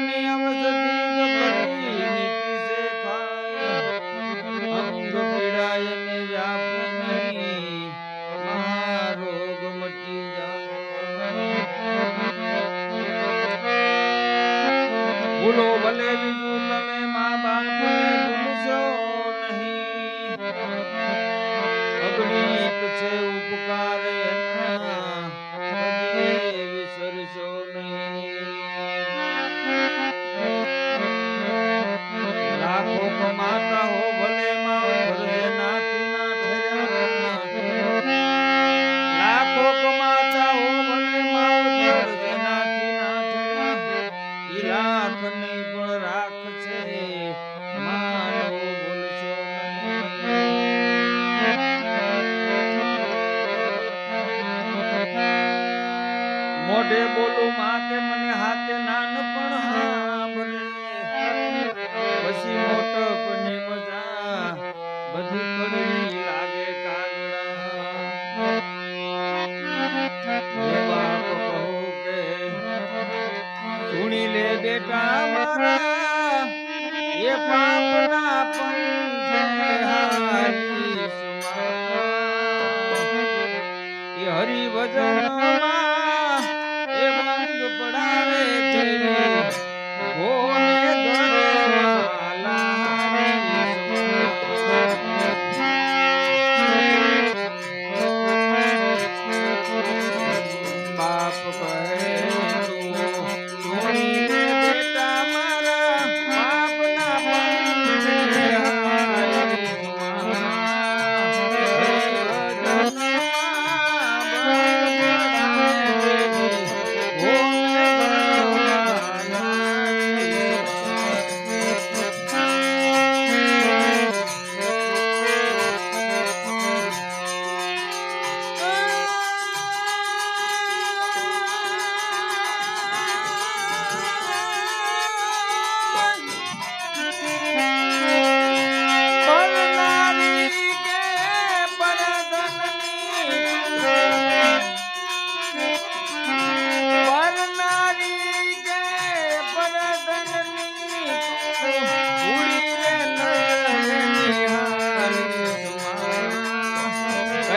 জীবনে My.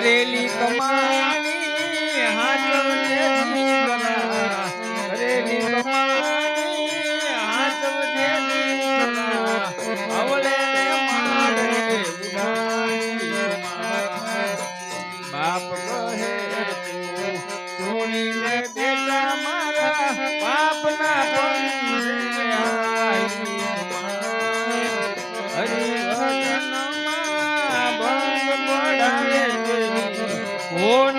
કરેલી કમાણી હાથ Oh,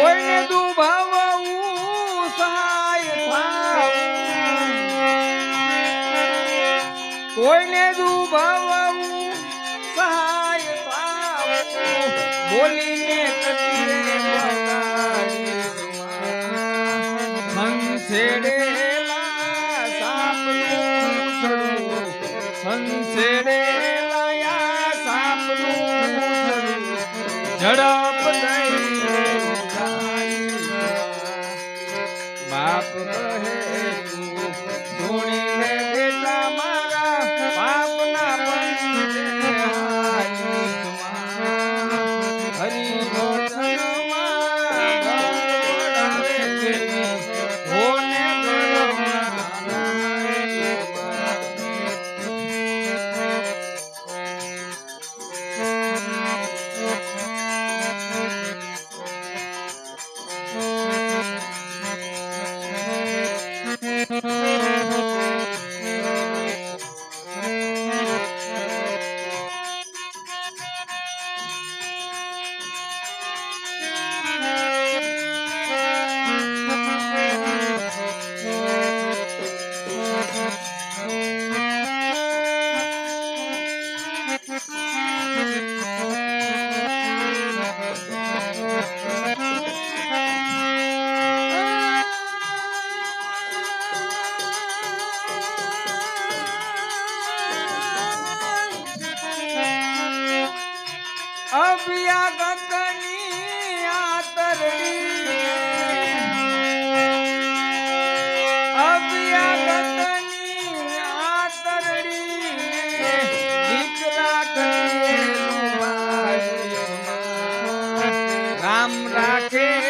કોઈને દુભાવું સહાય કોઈને દુભાવું સહાય બોલીને મન છેડેલા સાપનું સંસેડેલા સાપનું જડા নাম রাখে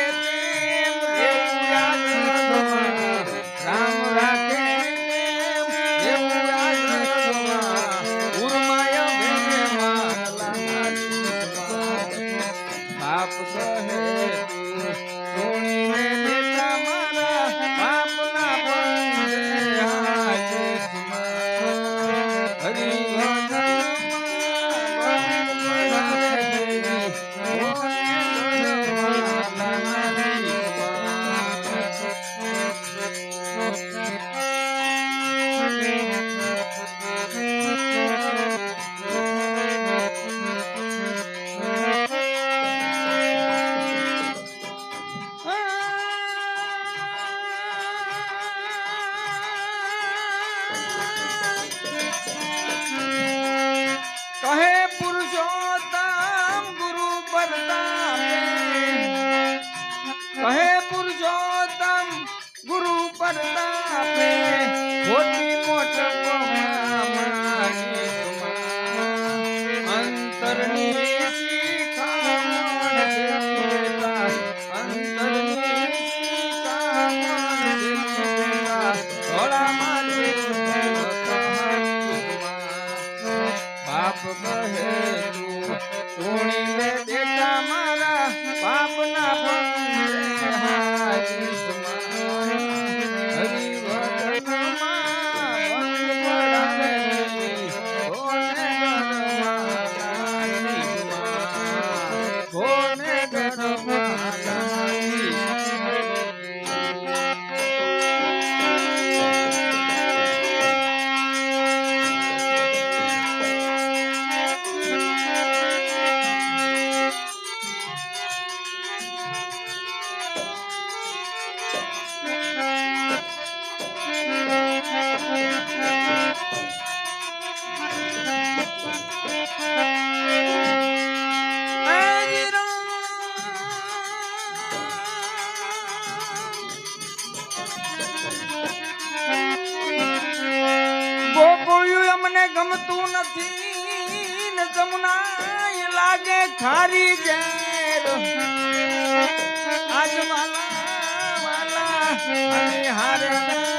પડતું નથી ને જમુના એ લાગે ખારી ઝેર આજ વાલા વાલા હારે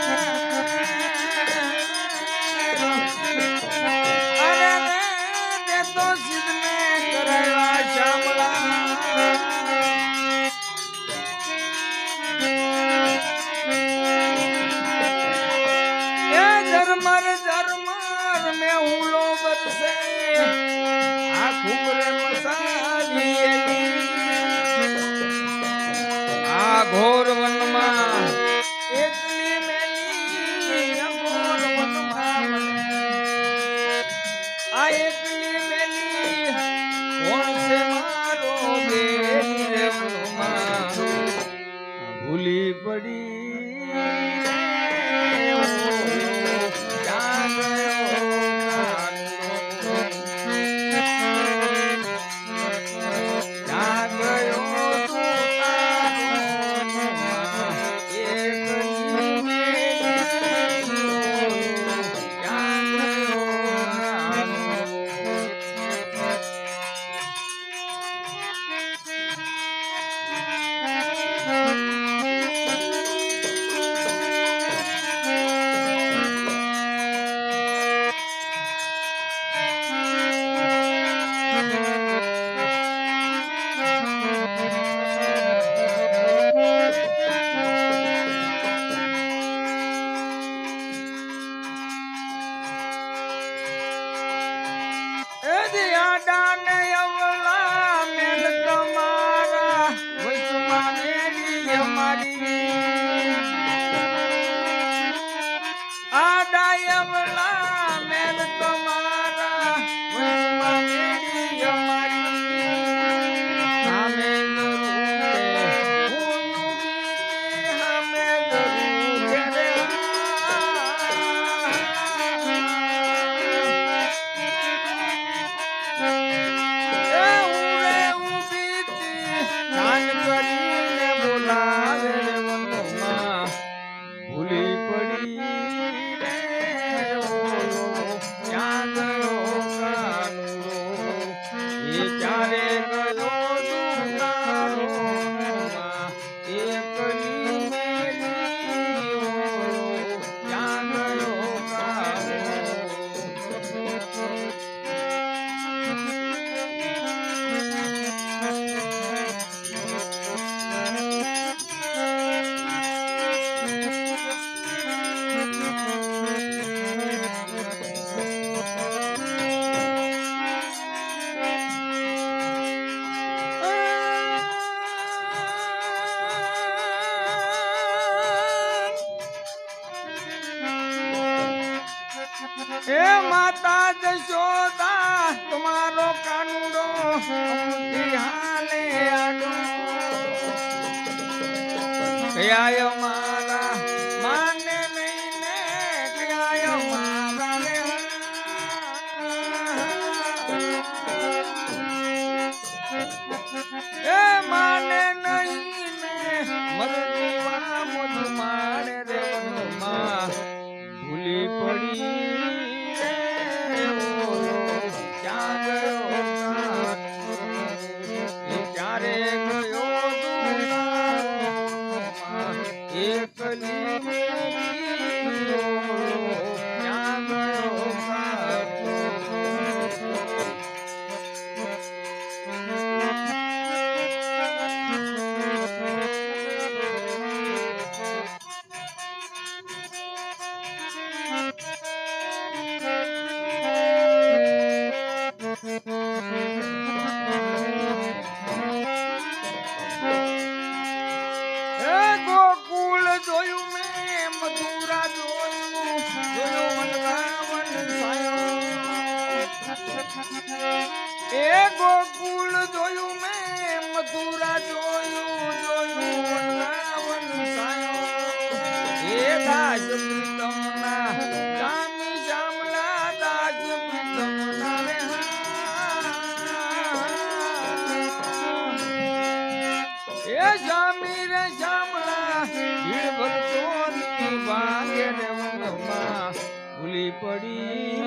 एक da કયાય મારા ಕಲಿ ગોકુળ જોયું મેં મથુરા જોયું જોયું વનરાવન સાયો એ ગોકુળ જોયું મેં મથુરા જોયું જોયું વનરાવન સાયો એ દાસ પડી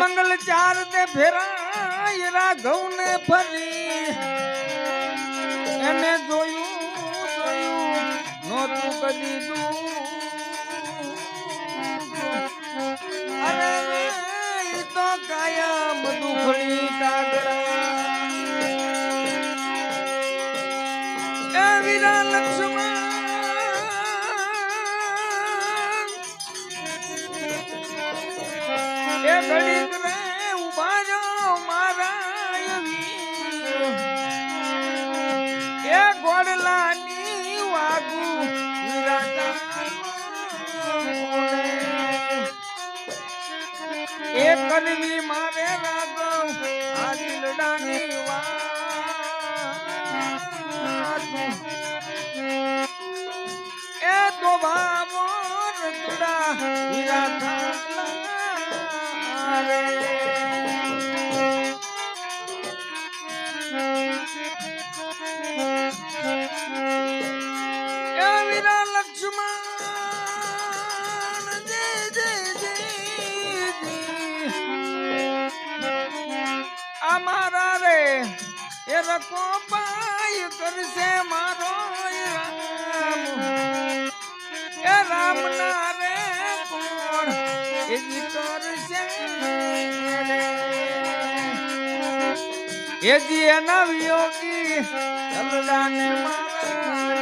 મંગલ ચાર તે ફેરાય રાઘવ ને ફરી એને જોયું જોયું નહોતું કદી દૂર. એ કનવી મારે રાગવ આ દિલડાની વાત. એ તો બાબો રતુડા હીરા થાલા રે. અમારા રે એ રકો પાય કરશે મારો રામ. એ રામ ના રે કોણ? એ કરશે એ જી એના વિયોગી ચલડાને મારા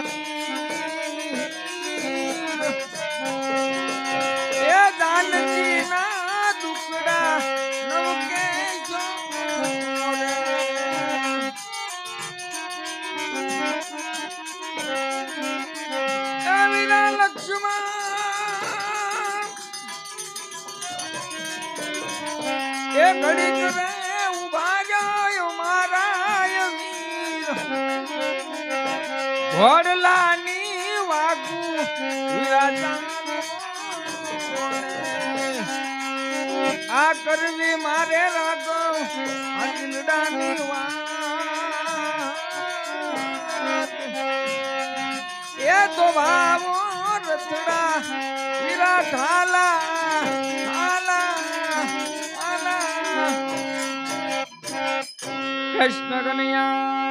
વડલાની વાગુ આ કરવી મારે રાગવ અંજલડાની વાત. એ તો વાવો રથડા, હીરા ઢાલા કૃષ્ણ કનૈયા